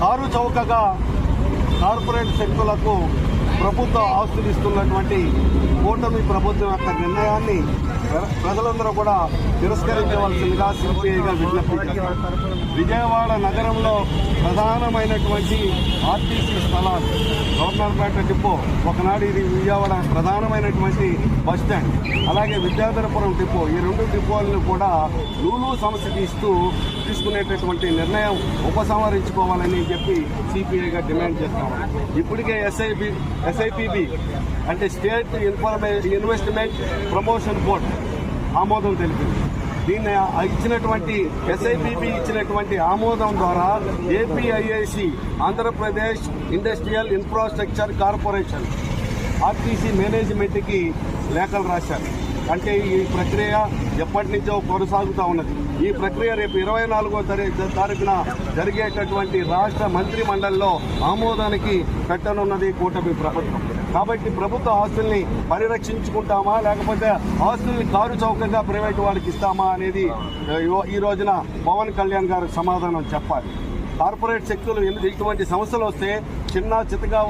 Car చౌకగా corporate శక్తులకు ప్రభుత్వ ఆస్తులు ఇస్తున్నటువంటి కూటమి ప్రభుత్వం యొక్క నిర్ణయాన్ని ప్రజలందరూ కూడా తిరస్కరించవలసిందిగా సిపిఐగా విజ్ఞప్తించారు విజయవాడ నగరంలో ప్రధానమైనటువంటి ఆర్టీసీ స్థలాలు గవర్నర్పేట డిపో ఒకనాడు ఇది విజయవాడ ప్రధానమైనటువంటి బస్ స్టాండ్ అలాగే విద్యాధరపురం డిపో ఈ రెండు డిపోలను కూడా లూలు సంస్థకి ఇస్తూ తీసుకునేటటువంటి నిర్ణయం ఉపసంహరించుకోవాలని చెప్పి సిపిఐగా డిమాండ్ చేస్తాము ఇప్పటికే ఎస్ఐబి ఎస్ఐపిబి అంటే స్టేట్ ఇన్ఫర్మే ఇన్వెస్ట్మెంట్ ప్రమోషన్ బోర్డ్ ఆమోదం తెలిపింది. దీన్ని ఇచ్చినటువంటి ఎస్ఐపిబి ఇచ్చినటువంటి ఆమోదం ద్వారా APIIC Andhra Pradesh industrial infrastructure corporation RTC మేనేజ్మెంట్కి లేఖలు రాశారు. అంటే ఈ ప్రక్రియ ఎప్పటి నుంచో కొనసాగుతూ ఉన్నది. ఈ ప్రక్రియ రేపు ఇరవై నాలుగో తారీఖున జరిగేటటువంటి రాష్ట్ర మంత్రి మండలిలో ఆమోదానికి పెట్టనున్నది కూటమి ప్రభుత్వం. కాబట్టి ప్రభుత్వ ఆస్తుల్ని పరిరక్షించుకుంటామా? లేకపోతే ఆస్తుల్ని కారు చౌకగా ప్రైవేటు వాడికి ఇస్తామా అనేది ఈ- ఈ రోజున పవన్ కళ్యాణ్ గారు సమాధానం చెప్పాలి. కార్పొరేట్ శక్తులు ఇటువంటి సమస్యలు వస్తే చిన్న చితగా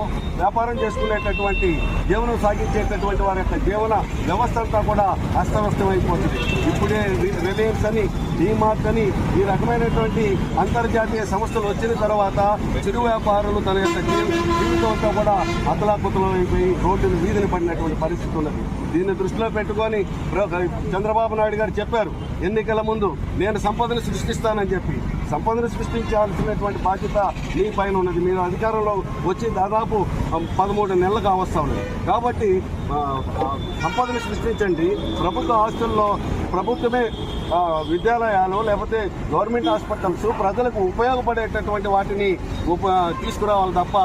వ్యాపారం చేసుకునేటటువంటి జీవనం సాగించేటటువంటి వారి యొక్క జీవన వ్యవస్థ అంతా కూడా అస్తవ్యస్తమైపోతుంది. ఇప్పుడే రిలయన్స్ అని డీమార్ట్ అని ఈ రకమైనటువంటి అంతర్జాతీయ సంస్థలు వచ్చిన తర్వాత చిరు వ్యాపారులు తన యొక్క జీవితం అంతా కూడా అతలాకుతలమైపోయి రోడ్డు వీధిని పడినటువంటి పరిస్థితి ఉన్నది. దీన్ని దృష్టిలో పెట్టుకొని చంద్రబాబు నాయుడు గారు చెప్పారు ఎన్నికల ముందు నేను సంపదను సృష్టిస్తానని చెప్పి. సంపదను సృష్టించాల్సినటువంటి బాధ్యత మీ పైన ఉన్నది. మీరు అధికారంలో వచ్చి దాదాపు పదమూడు నెలలు కావస్తా ఉన్నది. కాబట్టి సంపదను సృష్టించండి. ప్రభుత్వ ఆస్తుల్లో ప్రభుత్వమే విద్యాలయాలు లేకపోతే గవర్నమెంట్ హాస్పిటల్స్ ప్రజలకు ఉపయోగపడేటటువంటి వాటిని ఉప తీసుకురావాలి తప్ప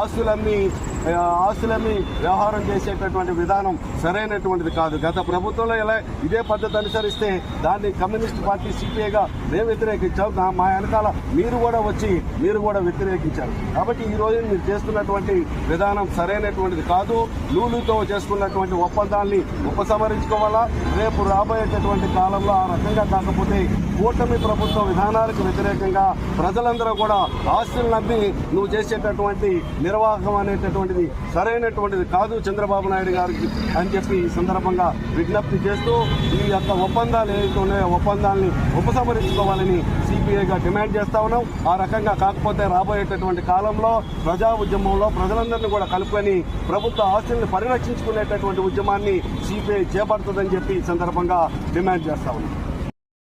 ఆస్తులన్నీ ఆ, ఆస్తులన్నీ వ్యవహారం చేసేటటువంటి విధానం సరైనటువంటిది కాదు. గత ప్రభుత్వంలో ఎలా ఇదే పద్ధతి అనుసరిస్తే దాన్ని కమ్యూనిస్ట్ పార్టీ సిపిఐగా మేము వ్యతిరేకించాం. మా వెనకాల మీరు కూడా వచ్చి మీరు కూడా వ్యతిరేకించారు. కాబట్టి ఈ రోజు మీరు చేస్తున్నటువంటి విధానం సరైనటువంటిది కాదు. లూలుతో చేసుకున్నటువంటి ఒప్పందాన్ని ఉపసంహరించుకోవాలా? రేపు రాబోయేటటువంటి కాలంలో ఆ రకంగా కాకపోతే కూటమి ప్రభుత్వ విధానాలకు వ్యతిరేకంగా ప్రజలందరూ కూడా ఆస్తులు నమ్మి నువ్వు చేసేటటువంటి నిర్వాహకం అనేటటువంటిది సరైనటువంటిది కాదు చంద్రబాబు నాయుడు గారికి అని చెప్పి ఈ సందర్భంగా విజ్ఞప్తి చేస్తూ ఈ యొక్క ఒప్పందాలు ఏవైతే ఉన్నాయో ఒప్పందాలని ఉపసంహరించుకోవాలని సిపిఐగా డిమాండ్ చేస్తా ఉన్నాం. ఆ రకంగా కాకపోతే రాబోయేటటువంటి కాలంలో ప్రజా ఉద్యమంలో ప్రజలందరినీ కూడా కలుపుకొని ప్రభుత్వ ఆస్తుల్ని పరిరక్షించుకునేటటువంటి ఉద్యమాన్ని సిపిఐ చేపడుతుందని చెప్పి ఈ సందర్భంగా డిమాండ్ చేస్తా ఉన్నాం.